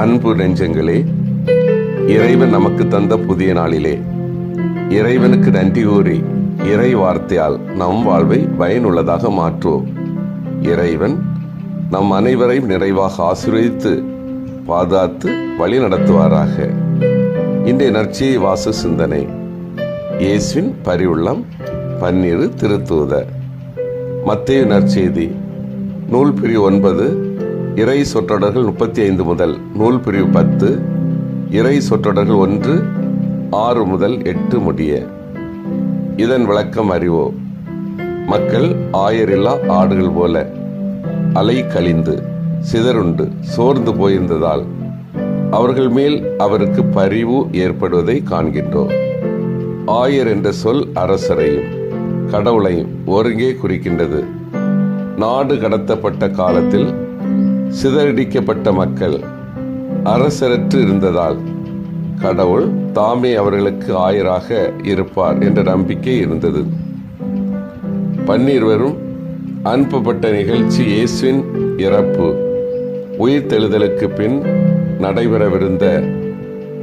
அன்பு நெஞ்சங்களே இறைவன் நமக்கு தந்த புதிய நாளிலே. இறைவனுக்கு நன்றி கூறி இறை வார்த்தையால் நம் வாழ்வை பயனுள்ளதாக மாற்றுவோம். இறைவன் நம் அனைவரையும் நிறைவாக ஆசீர்வதித்து பாதுகாத்து வழி நடத்துவாராக இன்றைய நற்சியை வாச சிந்தனை இயேசுவின் பரிவுள்ளம் பன்னிரு திருத்தூத மத்திய நற்செய்தி நூல் பிரி ஒன்பது இறை சொற்றொடர்கள் முப்பத்தி ஐந்து முதல் நூல் பிரிவு பத்து இறை சொற்றொடர்கள் ஒன்று ஆறு முதல் எட்டு முடிய. இதன் விளக்கம் அறிவோம் மக்கள் ஆயரில்லா ஆடுகள் போல அலை கழிந்து சிதறுண்டு சோர்ந்து போயிருந்ததால் அவர்கள் மேல் அவருக்கு பரிவு ஏற்படுவதை காண்கின்றோம். ஆயர் என்ற சொல் அரசரையும் கடவுளையும் ஒருங்கே குறிக்கின்றது. நாடு கடத்தப்பட்ட காலத்தில் சிதறடிக்கப்பட்ட மக்கள் அரசரற்று இருந்ததால் கடவுள் தாமே அவர்களுக்கு ஆயராக இருப்பார் என்ற நம்பிக்கை இருந்தது. பன்னிருவரும் அனுப்பப்பட்ட நிகழ்ச்சி இயேசுவின் இறப்பு. உயிர்த்தெழுதலுக்கு பின் நடைபெறவிருந்த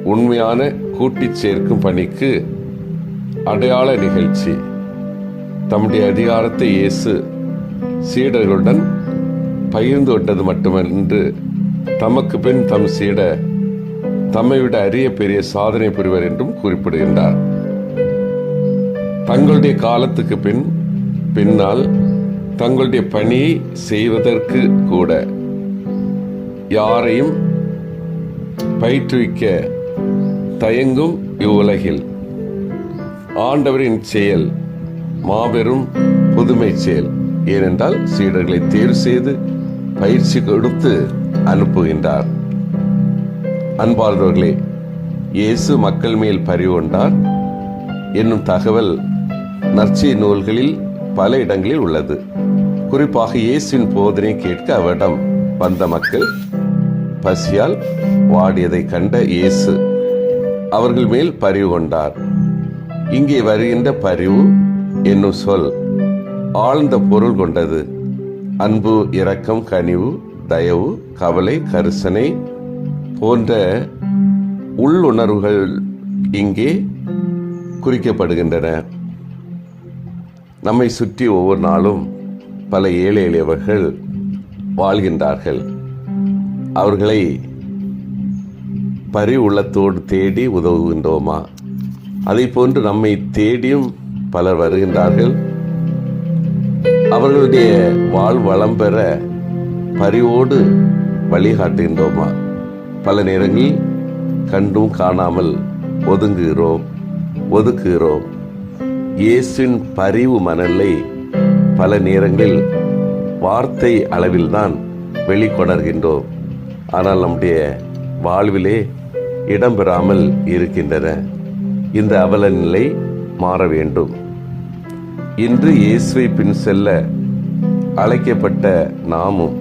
உண்மையான கூட்டிச் சேர்க்கும் பணிக்கு அடையாள நிகழ்ச்சி. தம்முடைய அதிகாரத்தை இயேசு சீடர்களுடன் பகிர்ந்து விட்டது மட்டுமன்று தமக்கு பின் தம் சீட தம்மை விட அரிய பெரிய சாதனை புரிவர் என்றும் குறிப்பிடுகின்றார். தங்களுடைய காலத்துக்கு பின் பின்னால் தங்களுடைய பணியை செய்வதற்கு கூட யாரையும் பயிற்றுவிக்க தயங்கும் இவ்வுலகில். ஆண்டவரின் செயல் மாபெரும் புதுமை செயல். ஏனென்றால் சீடர்களை தேர்வு செய்து பயிற்சி கொடுத்து அனுப்புகின்றார். அன்பார்ந்தவர்களே இயேசு மக்கள் மேல் பரிவுண்டார் என்னும் தகவல் நற்செய் நூல்களில் பல இடங்களில் உள்ளது. குறிப்பாக இயேசுவின் போதனை கேட்க அவரிடம் வந்த மக்கள் பசியால் வாடியதை கண்ட இயேசு அவர்கள் மேல் பரிவு கொண்டார். இங்கே வருகின்ற பரிவு என்னும் சொல் ஆழ்ந்த பொருள் கொண்டது. அன்பு இரக்கம் கனிவு தயவு கவலை கரிசனை போன்ற உள்ளுணர்வுகள் இங்கே குறிக்கப்படுகின்றன. நம்மை சுற்றி ஒவ்வொரு நாளும் பல ஏழை எளியவர்கள் வாழ்கின்றார்கள். அவர்களை பரி உள்ளத்தோடு தேடி உதவுகின்றோமா? அதை போன்று நம்மை தேடியும் பலர் வருகின்றார்கள். அவர்களுடைய வாழ் வளம் பெற பரிவோடு வழிகாட்டுகின்றோமா பல நேரங்களில் கண்டும் காணாமல் ஒதுங்குகிறோம் ஒதுக்குகிறோம். இயேசுவின் பரிவு மணலை பல நேரங்களில் வார்த்தை அளவில்தான் வெளிக்கொணர்கின்றோம். ஆனால் நம்முடைய வாழ்விலே இடம்பெறாமல் இருக்கின்றன. இந்த அவல நிலை மாற வேண்டும். இன்று இயேசுவை பின் செல்ல அழைக்கப்பட்ட நாமும்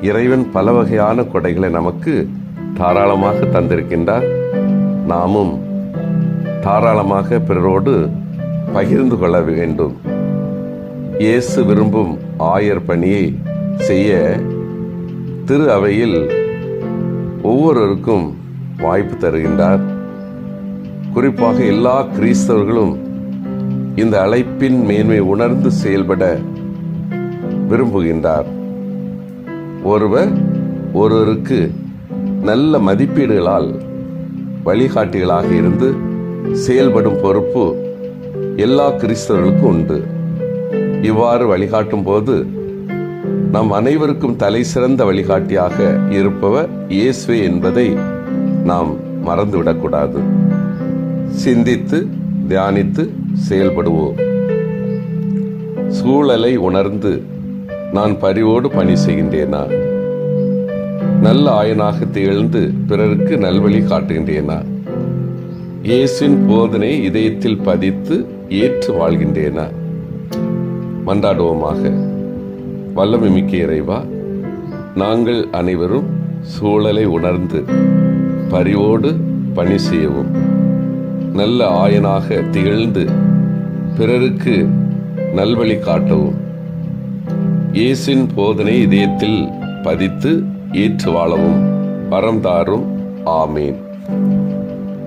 இறைவன் பல வகையான கொடைகளை நமக்கு தாராளமாக தந்திருக்கின்றார். நாமும் தாராளமாக பிறரோடு பகிர்ந்து கொள்ள வேண்டும். இயேசு விரும்பும் ஆயர் பணியை செய்ய திரு அவையில் ஒவ்வொருவருக்கும் வாய்ப்பு தருகின்றார். குறிப்பாக எல்லா கிறிஸ்தவர்களும் இந்த அழைப்பின் மேன்மை உணர்ந்து செயல்பட விரும்புகின்றார். ஒருவர் ஒருவருக்கு நல்ல மதிப்பீடுகளால் வழிகாட்டிகளாக இருந்து செயல்படும் பொறுப்பு எல்லா கிறிஸ்தவர்களுக்கும் உண்டு. இவ்வாறு வழிகாட்டும் போது நம் அனைவருக்கும் தலை சிறந்த வழிகாட்டியாக இருப்பவர் இயேசுவே என்பதை நாம் மறந்துவிடக்கூடாது. சிந்தித்து தியானித்து செயல்படுவோம் சூழலை உணர்ந்து நான் பரிவோடு பணி செய்கின்றேனா? நல்ல ஆயனாக திகழ்ந்து பிறருக்கு நல்வழி காட்டுகின்றேனா? இயேசின் போதனை இதயத்தில் பதித்து ஏற்று வாழ்கின்றேனா? மன்றாடுவோமாக. வல்லமை மிக்க இறைவா நாங்கள் அனைவரும் சூழலை உணர்ந்து பரிவோடு பணி செய்யவும் நல்ல ஆயனாக திகழ்ந்து பிறருக்கு நல்வழி காட்டவும். இயேசின் போதனை இதயத்தில் பதித்து ஏற்று வாழவும் வரம் தாரும். ஆமேன்.